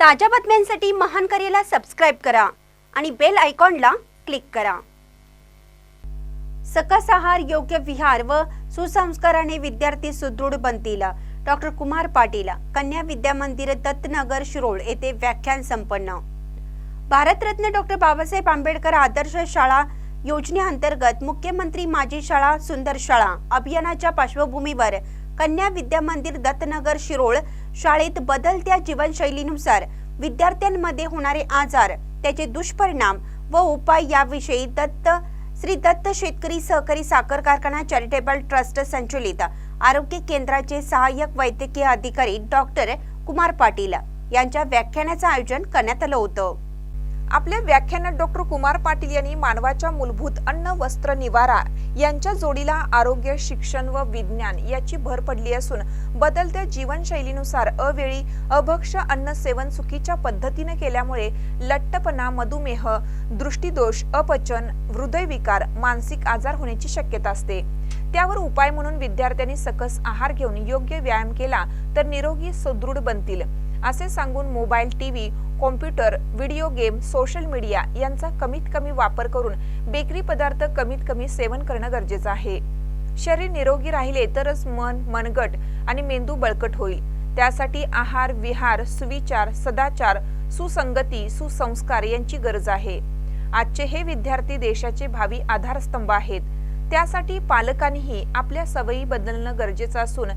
ताज्या बातम्यांसाठी महान करेला सबस्क्राईब करा आणि बेल आयकॉनला क्लिक करा. सकस आहार योग्य विहार व सुसंस्काराने विद्यार्थी सुदृढ बनतील. डॉक्टर कुमार पाटील कन्या विद्या मंदिर दत्तनगर शिरोळ येथे व्याख्यान संपन्न. भारतरत्न डॉक्टर बाबासाहेब आंबेडकर आदर्श शाळा योजनेअंतर्गत मुख्यमंत्री माझी शाळा सुंदर शाळा अभियानाच्या पार्श्वभूमीवर कन्या विद्या मंदिर दत्तनगर शिरोळ शाळेत बदलत्या जीवनशैलीनुसार विद्यार्थ्यांमध्ये होणारे आजार त्याचे दुष्परिणाम व उपाय याविषयी दत्त श्री दत्त शेतकरी सहकारी साखर कारखाना चॅरिटेबल ट्रस्ट संचलित आरोग्य केंद्राचे सहाय्यक वैद्यकीय अधिकारी डॉक्टर कुमार पाटील यांच्या व्याख्यानाचं आयोजन करण्यात आलं होतं. आपल्या व्याख्यानात डॉक्टर कुमार पाटील यांनी मानवाच्या मूलभूत अन्न वस्त्र निवारा यांच्या जोडीला आरोग्य शिक्षण व विज्ञान याची भर पडली असून बदलत्या जीवनशैलीनुसार अवेळी अभक्ष अन्न सेवन चुकीच्या पद्धतीने केल्यामुळे लट्टपणा मधुमेह दृष्टीदोष अपचन हृदयविकार मानसिक आजार होण्याची शक्यता असते. त्यावर उपाय म्हणून विद्यार्थ्यांनी सकस आहार घेऊन योग्य व्यायाम केला तर निरोगी सुदृढ बनतील. असे सांगून mobile TV computer video game social media यांचा कमीत कमी वापर करून बेकरी पदार्थ कमीत कमी सेवन करणं गरजेचं आहे. शरीर निरोगी राहिले तरच मन मनगट आणि मेंदू बळकट होईल. त्यासाठी आहार विहार सुविचार सदाचार सुसंगती सुसंस्कार यांची गरज आहे. आजचे हे विद्यार्थी देशाचे भावी आधारस्तंभ आहेत. त्यासाठी पालकांनीही आपल्या सवयी बदलणं गरजेचं असून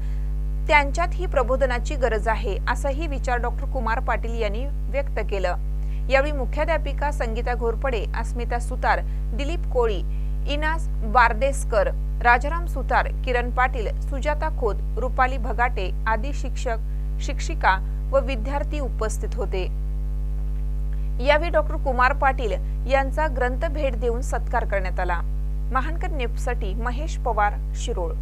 त्यांच्यात ही प्रबोधनाची गरज आहे असाही विचार डॉक्टर कुमार पाटील यांनी व्यक्त केलं. यावेळी मुख्याध्यापिका संगीता घोरपडे अस्मिता सुतार दिलीप कोळी इनास बारदेसकर राजाराम सुतार किरण पाटील सुजाता खोत रुपाली भगाटे आदी शिक्षक शिक्षिका व विद्यार्थी उपस्थित होते. यावेळी डॉक्टर कुमार पाटील यांचा ग्रंथ भेट देऊन सत्कार करण्यात आला. महानकर नेपसाठी महेश पवार शिरोळ.